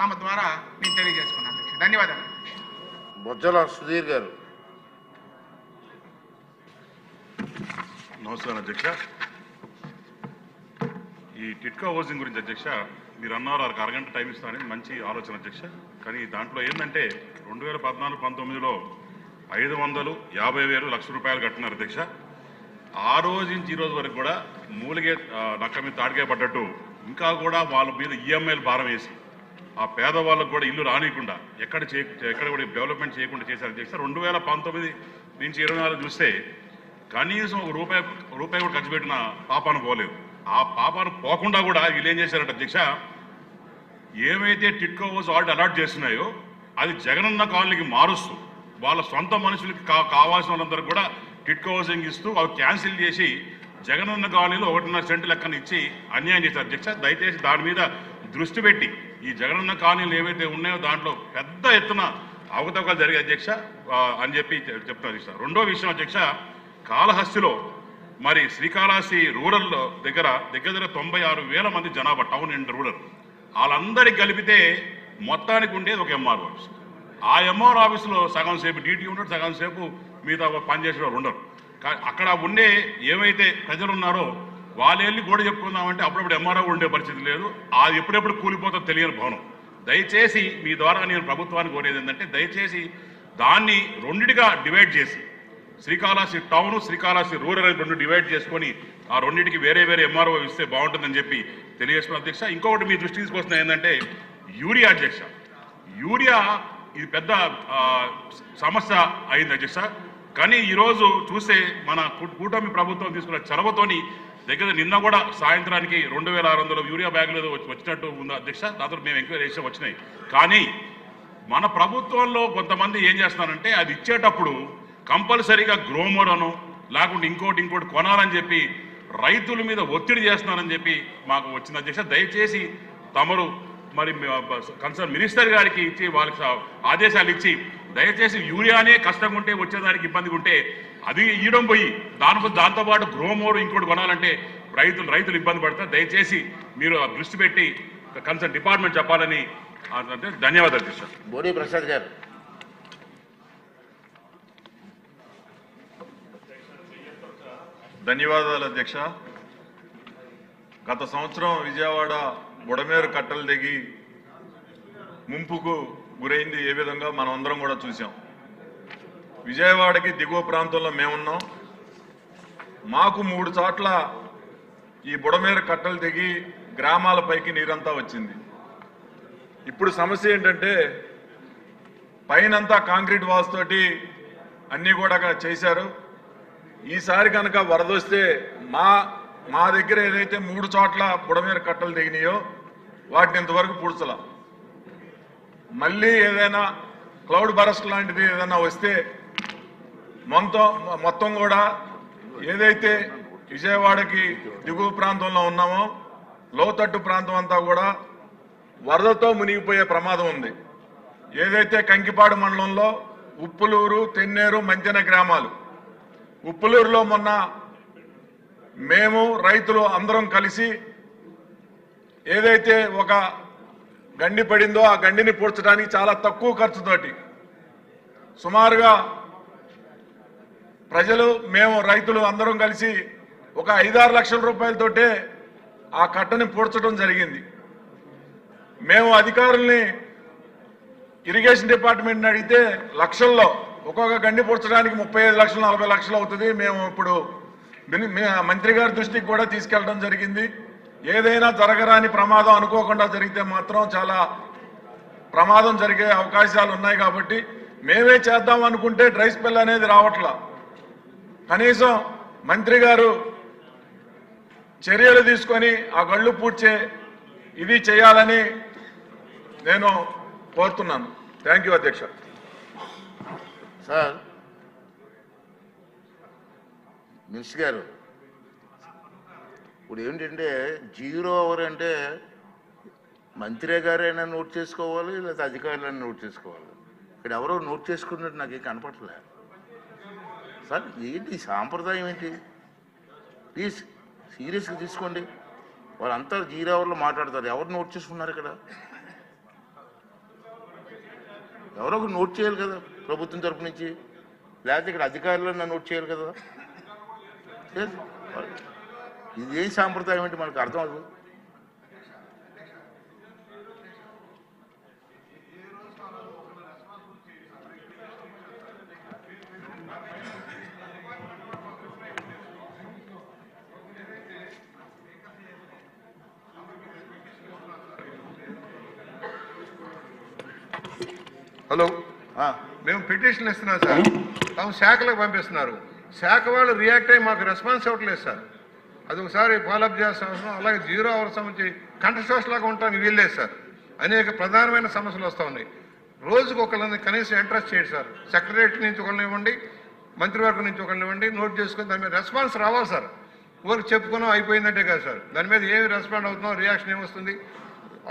తమ ద్వారా నేను తెలియజేసుకున్నాను అధ్యక్ష ధన్యవాదాలు. బొజ్జల సుధీర్ గారు. నమస్కారం అధ్యక్ష. ఈ టిట్కా హౌసింగ్ గురించి అధ్యక్ష మీరు అన్నారు ఒక అరగంట టైం ఇస్తానని మంచి ఆలోచన అధ్యక్ష. కానీ దాంట్లో ఏంటంటే రెండు వేల పద్నాలుగు పంతొమ్మిదిలో ఐదు వందలు యాభై వేలు లక్ష రూపాయలు కట్టినారు అధ్యక్ష. ఆ రోజు నుంచి ఈ రోజు వరకు కూడా మూలిగే నక్క మీద తాడికాయ పడ్డట్టు. ఇంకా కూడా వాళ్ళ మీద ఈఎంఐలు భారం వేసి ఆ పేదవాళ్ళకు కూడా ఇల్లు రానియకుండా ఎక్కడ చే ఎక్కడ కూడా డెవలప్మెంట్ చేయకుండా చేశారు. అధ్యక్ష రెండు వేల పంతొమ్మిది నుంచి ఇరవై నాలుగు చూస్తే కనీసం ఒక రూపాయి రూపాయి కూడా ఖర్చు పెట్టిన పాపాను పోలేదు. ఆ పాపాను పోకుండా కూడా వీళ్ళు ఏం చేశారంటే అధ్యక్ష ఏవైతే టిట్కో హౌస్ ఆల్రెడీ అలాట్ చేస్తున్నాయో అది జగనన్న కాలనీకి మారుస్తూ వాళ్ళ సొంత మనుషులకి కా కావాల్సిన వాళ్ళందరూ కూడా టిట్కో హౌసింగ్ ఇస్తూ అవి క్యాన్సిల్ చేసి జగనన్న కాలనీలో ఒకటిన్నర సెంటు లెక్కన ఇచ్చి అన్యాయం చేశారు. అధ్యక్ష దయచేసి దాని మీద దృష్టి పెట్టి ఈ జగనన్న కాలనీలు ఏవైతే ఉన్నాయో దాంట్లో పెద్ద ఎత్తున అవకతవకలు జరిగే అధ్యక్ష అని చెప్పి చెప్తున్నారు అధ్యక్ష. రెండో విషయం అధ్యక్ష కాళహస్తిలో మరి శ్రీకాళహస్తి రూరల్ దగ్గర దగ్గర దగ్గర తొంభై ఆరు వేల మంది జనాభా టౌన్ అండ్ రూరల్. వాళ్ళందరికీ కలిపితే మొత్తానికి ఉండేది ఒక ఎంఆర్ ఆఫీస్ ఆ ఎంఆర్ ఆఫీసులో సగం సేపు డ్యూటీ ఉండడు సగం సేపు మిగతా పనిచేసే వాళ్ళు ఉండరు. అక్కడ ఉండే ఏమైతే ప్రజలు ఉన్నారో వాళ్ళు గోడ చెప్పుకుందామంటే అప్పుడప్పుడు ఎంఆర్ఓ ఉండే పరిస్థితి లేదు. అది ఎప్పుడెప్పుడు కూలిపోతుందో తెలియని భవనం. దయచేసి మీ ద్వారా నేను ప్రభుత్వానికి కోరేది ఏంటంటే దయచేసి దాన్ని రెండిటిగా డివైడ్ చేసి శ్రీకాళహస్తి టౌన్ శ్రీకాళహస్తి రూరల్ అని రెండు డివైడ్ చేసుకొని ఆ రెండింటికి వేరే వేరే ఎంఆర్ఓ ఇస్తే బాగుంటుందని చెప్పి తెలియజేస్తున్న అధ్యక్ష. ఇంకొకటి మీ దృష్టి తీసుకొస్తున్నా ఏంటంటే యూరియా అధ్యక్ష. యూరియా ఇది పెద్ద సమస్య అయింది అధ్యక్ష. కానీ ఈరోజు చూస్తే మన కూటమి ప్రభుత్వం తీసుకున్న చొరవతోని దగ్గర నిన్న కూడా సాయంత్రానికి రెండు వేల ఆరు వందల యూరియా బ్యాగులు వచ్చినట్టు ఉంది అధ్యక్ష. దాంతో మేము ఎంక్వైరీ చేసి వచ్చినాయి. కానీ మన ప్రభుత్వంలో కొంతమంది ఏం చేస్తున్నారంటే అది ఇచ్చేటప్పుడు కంపల్సరీగా గ్రోమర్ అను లేకుంటే ఇంకోటి ఇంకోటి కొనాలని చెప్పి రైతుల మీద ఒత్తిడి చేస్తున్నారని చెప్పి మాకు వచ్చిన అధ్యక్ష. దయచేసి తమరు మరి కన్సర్న్ మినిస్టర్ గారికి ఇచ్చి వాళ్ళకి ఆదేశాలు ఇచ్చి దయచేసి యూరియానే కష్టంగా ఉంటే వచ్చేదానికి ఇబ్బందిగా ఉంటే అది ఇవ్వడం పోయి దాని దాంతోపాటు గ్రోమోర్ ఇంకోటి కొనాలంటే రైతులు రైతులు ఇబ్బంది పడతారు. దయచేసి మీరు ఆ దృష్టి పెట్టి కన్సర్న్ డిపార్ట్మెంట్ చెప్పాలని అంటే ధన్యవాదాలు అధ్యక్ష బోడి ప్రసాద్ గారు. ధన్యవాదాలు అధ్యక్ష. గత సంవత్సరం విజయవాడ బుడమేరు కట్టలు దిగి ముంపుకు గురైంది ఏ విధంగా మనం అందరం కూడా చూసాం విజయవాడకి దిగువ ప్రాంతంలో మేమున్నాం. మాకు మూడు చోట్ల ఈ బుడమేర కట్టలు దిగి గ్రామాల పైకి నీరంతా వచ్చింది. ఇప్పుడు సమస్య ఏంటంటే పైనంతా కాంక్రీట్ వాల్స్ తోటి అన్నీ కూడా చేశారు. ఈసారి కనుక వరదొస్తే మా మా దగ్గర ఏదైతే మూడు చోట్ల బుడమీర కట్టలు దిగినాయో వాటిని ఇంతవరకు పూడ్చలా. మళ్ళీ ఏదైనా క్లౌడ్ బరస్ట్ లాంటిది ఏదైనా వస్తే మొత్తం మొత్తం కూడా ఏదైతే విజయవాడకి దిగువ ప్రాంతంలో ఉన్నామో లోతట్టు ప్రాంతం అంతా కూడా వరదతో మునిగిపోయే ప్రమాదం ఉంది. ఏదైతే కంకిపాడు మండలంలో ఉప్పులూరు తెన్నేరు మంతెన గ్రామాలు ఉప్పులూరులో మొన్న మేము రైతులు అందరం కలిసి ఏదైతే ఒక గండి పడిందో ఆ గండిని పూడ్చడానికి చాలా తక్కువ ఖర్చుతోటి సుమారుగా ప్రజలు మేము రైతులు అందరం కలిసి ఒక ఐదారు లక్షల రూపాయలతోటే ఆ కట్టని పూడ్చడం జరిగింది. మేము అధికారుల్ని ఇరిగేషన్ డిపార్ట్మెంట్ని అడిగితే లక్షల్లో ఒక్కొక్క గండి పూడ్చడానికి ముప్పై ఐదు లక్షలు నలభై లక్షలు అవుతుంది. మేము ఇప్పుడు మంత్రి గారి దృష్టికి కూడా తీసుకెళ్ళడం జరిగింది. ఏదైనా జరగరాని ప్రమాదం అనుకోకుండా జరిగితే మాత్రం చాలా ప్రమాదం జరిగే అవకాశాలు ఉన్నాయి కాబట్టి మేమే చేద్దాం అనుకుంటే డ్రై స్పెల్ అనేది రావట్లా. కనీసం మంత్రి గారు చర్యలు తీసుకొని ఆ గళ్ళు పూడ్చే ఇది చేయాలని నేను కోరుతున్నాను. థ్యాంక్ యూ అధ్యక్ష. సార్ మిస్ గారు ఇప్పుడు ఏంటంటే జీరో అవర్ అంటే మంత్రి గారైనా నోట్ చేసుకోవాలి లేదా అధికారులైనా నోట్ చేసుకోవాలి. ఇక్కడ ఎవరో నోట్ చేసుకున్నట్టు నాకు ఏం సార్ ఏంటి సాంప్రదాయం ఏంటి? ప్లీజ్ సీరియస్గా తీసుకోండి. వాళ్ళంతా జీరో అవర్లో మాట్లాడతారు. ఎవరు నోట్ చేసుకున్నారు ఇక్కడ? ఎవరో ఒకరు నోట్ చేయాలి కదా ప్రభుత్వం తరపు నుంచి. లేకపోతే ఇక్కడ అధికారులన్నా నోట్ చేయాలి కదా? ఇది ఏ సాంప్రదాయం ఏంటి? మనకు అర్థం అవ్వదు. హలో. మేము పిటిషన్ ఇస్తున్నాం సార్. తాము శాఖలకు పంపిస్తున్నారు. శాఖ వాళ్ళు రియాక్ట్ అయ్యి మాకు రెస్పాన్స్ ఇవ్వట్లేదు సార్. అది ఒకసారి ఫాలోఅప్ చేస్తాం. అవసరం. అలాగే జీరో అవర్ సంబంధించి కంఠశోష లాగా ఉండటానికి వీల్లేదు సార్. అనేక ప్రధానమైన సమస్యలు వస్తూ ఉన్నాయి. రోజుకు ఒకళ్ళని కనీసం ఇంట్రెస్ట్ చేయండి సార్. సెక్రటరియట్ నుంచి ఒకరిని ఇవ్వండి. మంత్రివర్గం నుంచి ఒకరిని ఇవ్వండి. నోట్ చేసుకుని దాని మీద రెస్పాన్స్ రావాలి సార్. ఊరికి చెప్పుకున్నాం అయిపోయిందంటే కాదు సార్. దాని మీద ఏమి రెస్పాండ్ అవుతున్నాం రియాక్షన్ ఏమొస్తుంది?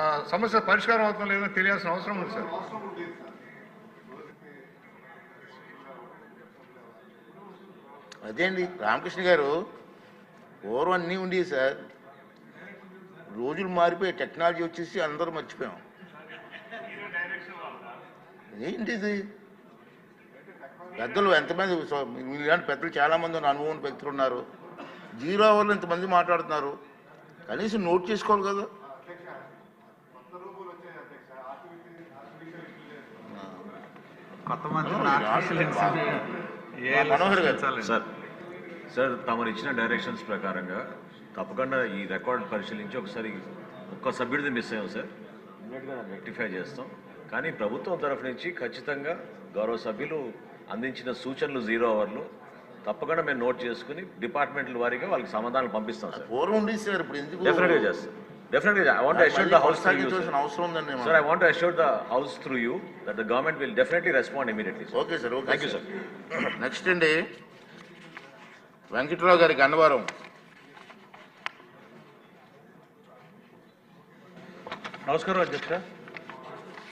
ఆ సమస్య పరిష్కారం అవుతుందో లేదో తెలియాల్సిన అవసరం ఉంది సార్. అదే అండి రామకృష్ణ గారు పూర్వం అన్నీ ఉండేవి సార్. రోజులు మారిపోయి టెక్నాలజీ వచ్చేసి అందరూ మర్చిపోయాం. ఏంటి ఇది పెద్దలు ఎంతమంది మీలాంటి పెద్దలు చాలామంది ఉన్న అనుభవం వ్యక్తులు ఉన్నారు. జీరో అవర్లో ఇంతమంది మాట్లాడుతున్నారు. కనీసం నోట్ చేసుకోవాలి కదా. కొత్త మనోహర్ గారు. సార్ సార్ తమరు ఇచ్చిన డైరెక్షన్స్ ప్రకారంగా తప్పకుండా ఈ రికార్డ్ పరిశీలించి ఒకసారి ఒక్క సభ్యుడిది మిస్ అయ్యాం సార్. ఇమ్మీడియట్గా రెక్టిఫై చేస్తాం. కానీ ప్రభుత్వం తరఫు నుంచి ఖచ్చితంగా గౌరవ సభ్యులు అందించిన సూచనలు జీరో అవర్లు తప్పకుండా మేము నోట్ చేసుకుని డిపార్ట్మెంట్ల వారీగా వాళ్ళకి సమాధానాలు పంపిస్తాం సార్. పూర్వం సార్ ఇప్పుడు ఎందుకు డెఫినెట్గా చేస్తాం. డెఫినెట్గా I want assure the house కొనసాగించవలసిన అవసరం ఉందండి sir I want assure the house through you that the government will definitely respond immediately okay sir okay thank you sir sir next అండి వెంకట్రావు గారికి అన్నవరం నమస్కారం అధ్యక్ష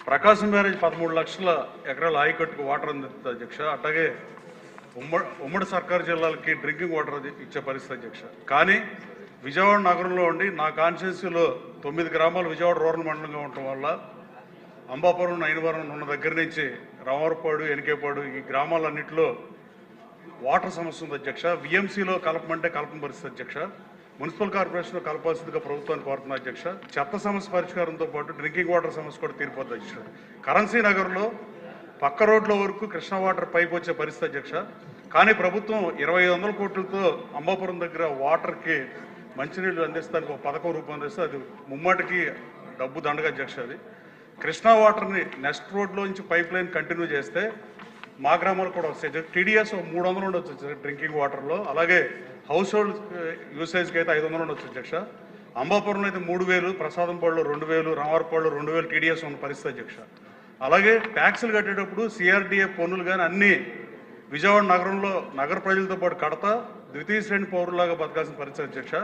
ప్రకాశం బ్యారేజ్ పదమూడు లక్షల ఎకరాల ఆయకట్టుకు వాటర్ అందుతుంది అధ్యక్ష. అట్లాగే ఉమ్మడి ఉమ్మడి సర్కారు జిల్లాలకి డ్రింకింగ్ వాటర్ అది ఇచ్చే పరిస్థితి అధ్యక్ష. కానీ విజయవాడ నగరంలో ఉండి నా కాన్స్టిట్యున్సీలో తొమ్మిది గ్రామాలు విజయవాడ రూరల్ మండలంగా ఉండటం వల్ల అంబాపురం నైన్వరం ఉన్న దగ్గర నుంచి రామవరపాడు ఎనికేపాడు ఈ గ్రామాలన్నింటిలో వాటర్ సమస్య ఉంది అధ్యక్ష. విఎంసీలో కలపమంటే కలపని పరిస్థితి అధ్యక్ష. మున్సిపల్ కార్పొరేషన్లో కలపాల్సిందిగా ప్రభుత్వాన్ని కోరుతున్నా అధ్యక్ష. చెత్త సమస్య పరిష్కారంతో పాటు డ్రింకింగ్ వాటర్ సమస్య కూడా తీరిపోద్ది అధ్యక్ష. కరెన్సీ నగర్లో పక్క రోడ్ల వరకు కృష్ణా వాటర్ పైపు వచ్చే పరిస్థితి అధ్యక్ష. కానీ ప్రభుత్వం ఇరవై వందల కోట్లతో అంబాపురం దగ్గర వాటర్కి మంచినీళ్ళు అందిస్తానికి ఒక పథకం రూపొందిస్తే అది ముమ్మాటికి డబ్బు దండగా అధ్యక్ష అది. కృష్ణా వాటర్ని నెక్స్ట్ రోడ్లోంచి పైప్ లైన్ కంటిన్యూ చేస్తే మా గ్రామాలు కూడా వస్తాయి. టీడీఎస్ మూడు వందలు ఉండొచ్చు డ్రింకింగ్ వాటర్లో. అలాగే హౌస్ హోల్డ్ యూసేజ్కి అయితే ఐదు వందలు ఉండొచ్చు అధ్యక్ష. అంబాపురంలో అయితే మూడు వేలు ప్రసాదంపాడులో రెండు వేలు రామవరపాడులో రెండు వేలు టీడీఎస్ ఉన్న పరిస్థితి అధ్యక్ష. అలాగే ట్యాక్సులు కట్టేటప్పుడు సిఆర్డీఏ పన్నులు కానీ అన్నీ విజయవాడ నగరంలో నగర ప్రజలతో పాటు కడతా ద్వితీయ శ్రేణి పౌరులాగా బతకాల్సిన పరిస్థితి అధ్యక్ష.